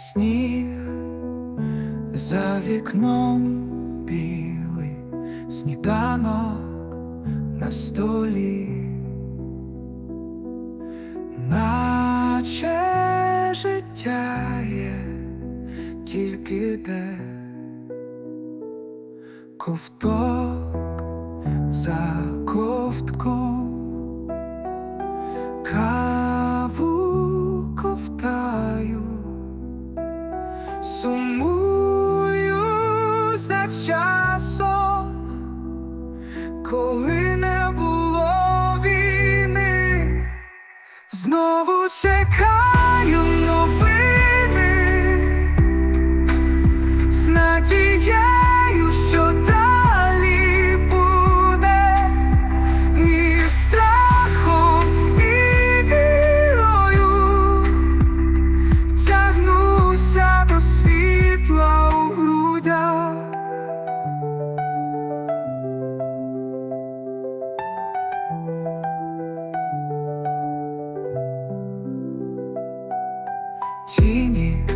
Сніг за вікном білий, сніданок на столі, наче життя є, тільки де. Ковток за ковтком, Сумую за часом, коли не було війни, знову чекаю 一年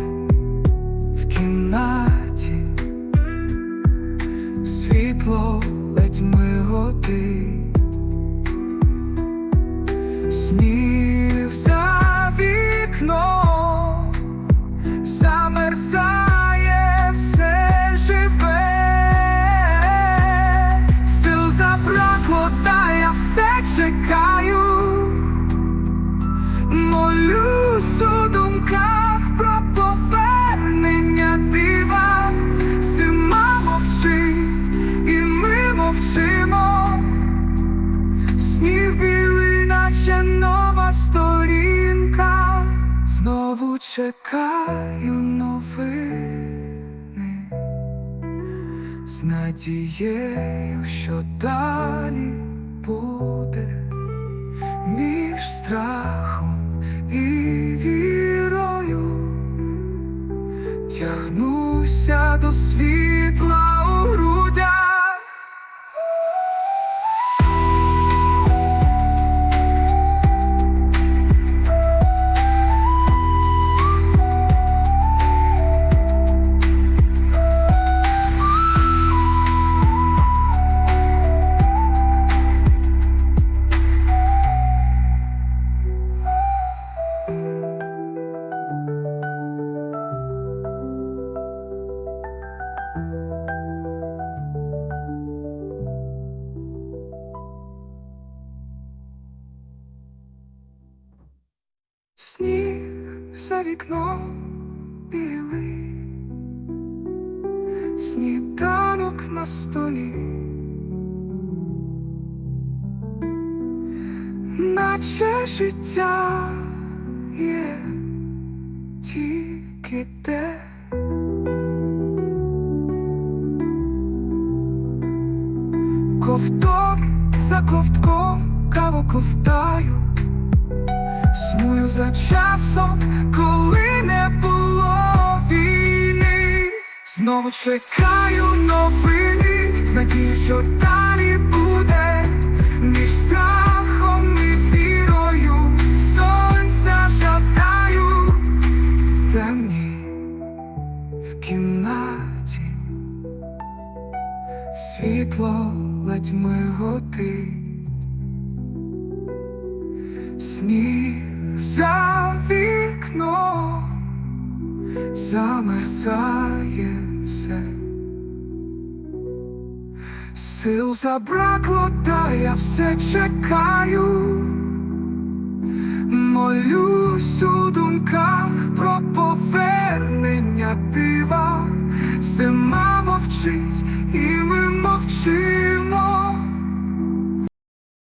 чекаю новини з надією, що далі буде між страхом і вірою. Тягнуся до світла за вікном білий, сніданок на столі, наче життя є тільки те. Ковток за ковтком каву ковтаю. Сумую за часом, коли не було війни, знову чекаю новини, з надією, що далі буде. Між страхом і вірою, сонця жадаю, темні в кімнаті, світло ледь миготить. Сніг за вікном замерзає все, сил забракло, та я все чекаю, молюсь у думках про повернення дива, зима мовчить, і ми мовчимо.